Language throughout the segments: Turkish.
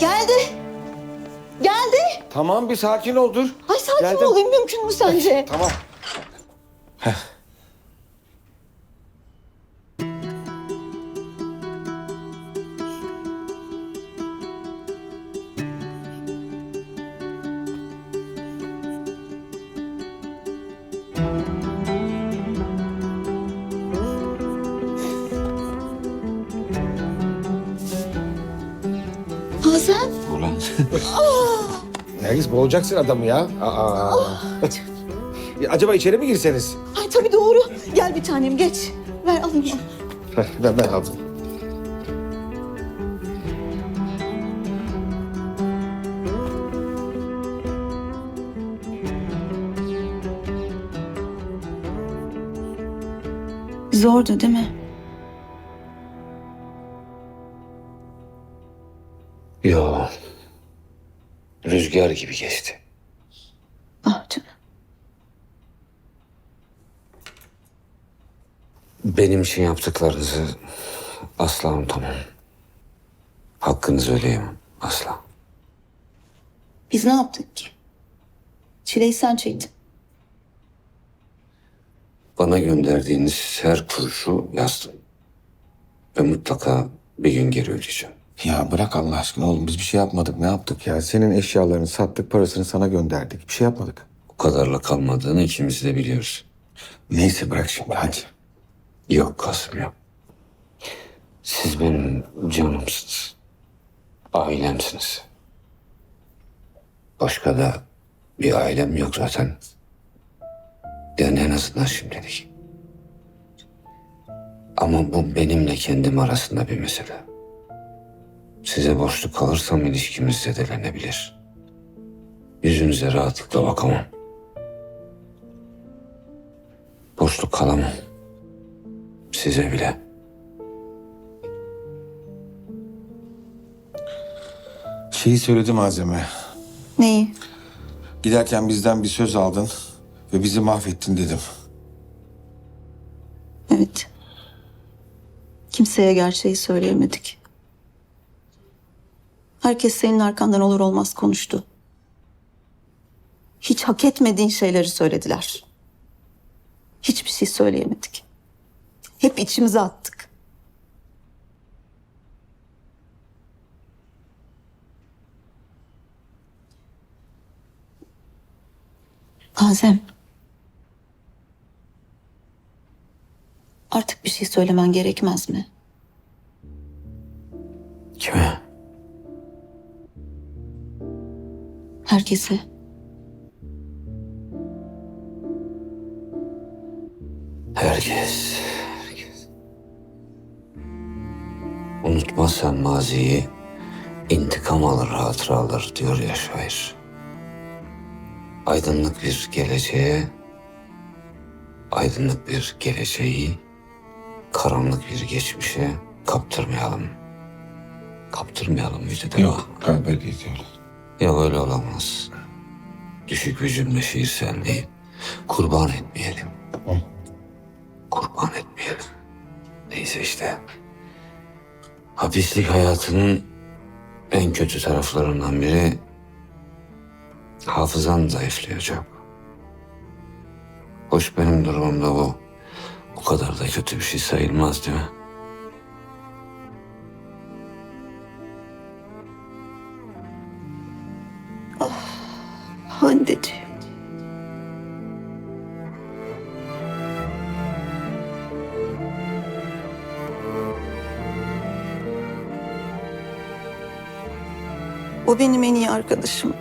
Geldi. Geldi. Tamam bir sakin ol dur. Ay sakin Geldim. olayım mümkün mü sence? Tamam. Hasan. Nergis boğacaksın adamı ya. Aa. Ya Acaba içeri mi girseniz? Ay tabii doğru. Gel bir tanem geç. Ver alayım. Heh, ben, ben aldım. Zordu değil mi? Yo. Rüzgar gibi geçti. Ah canım. Benim için yaptıklarınızı asla unutamam. Hakkınızı ödeyemem. Asla. Biz ne yaptık ki? Çileyi sen çektin. Bana gönderdiğiniz her kuruşu yazdım. Ve mutlaka bir gün geri ödeyeceğim. Ya bırak Allah aşkına oğlum biz bir şey yapmadık. Ne yaptık ya? Senin eşyalarını sattık parasını sana gönderdik. Bir şey yapmadık. O kadarla kalmadığını ikimiz de biliyoruz. Neyse bırak şimdi hadi. Yok Kasım yok. Siz benim canımsınız. Ailemsiniz. Başka da bir ailem yok zaten. Yani en azından şimdilik. Ama bu benimle kendim arasında bir mesele. Size borçlu kalırsam ilişkimiz zedelenebilir. Yüzünüze rahatlıkla bakamam. Borçlu kalamam. Size bile. Şeyi söyledi malzeme. Neyi? Giderken bizden bir söz aldın ve bizi mahvettin dedim. Evet. Kimseye gerçeği söyleyemedik. Herkes senin arkandan olur olmaz konuştu. Hiç hak etmediğin şeyleri söylediler. Hiçbir şey söyleyemedik. Hep içimize attık. Azem. Artık bir şey söylemen gerekmez mi? Kime? Herkese. Herkes. Herkes. Unutmazsan maziyi, intikam alır hatıralar diyor ya şair. Aydınlık bir geleceğe, aydınlık bir geleceği, karanlık bir geçmişe kaptırmayalım. Kaptırmayalım mıydı değil mi? Yok öyle olamaz. Düşük bir cümle şiirselliği. Kurban etmeyelim. Kurban etmeyelim. Neyse işte. Hapislik hayatının en kötü taraflarından biri hafızan zayıflayacak. Hoş benim durumumda bu. Bu kadar da kötü bir şey sayılmaz değil mi? O benim en iyi arkadaşımdı.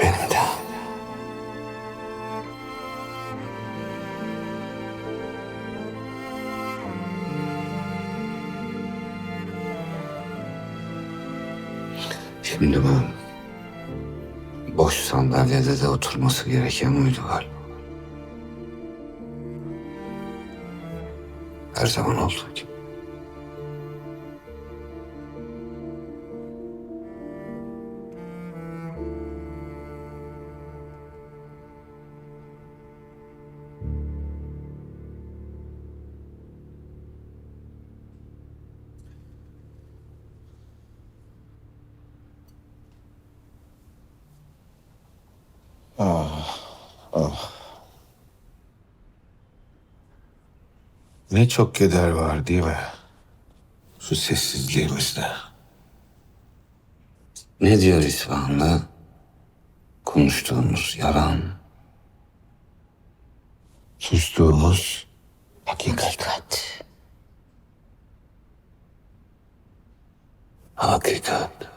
Benim de. Şimdi bu boş sandalyede de oturması gereken oydu galiba. Her zaman olduğu gibi. Ne çok keder var değil mi? Şu sessizliğimizde. Ne diyor İsfahan'da? Konuştuğumuz yalan. Sustuğumuz hakikat. Dikkat. Hakikat.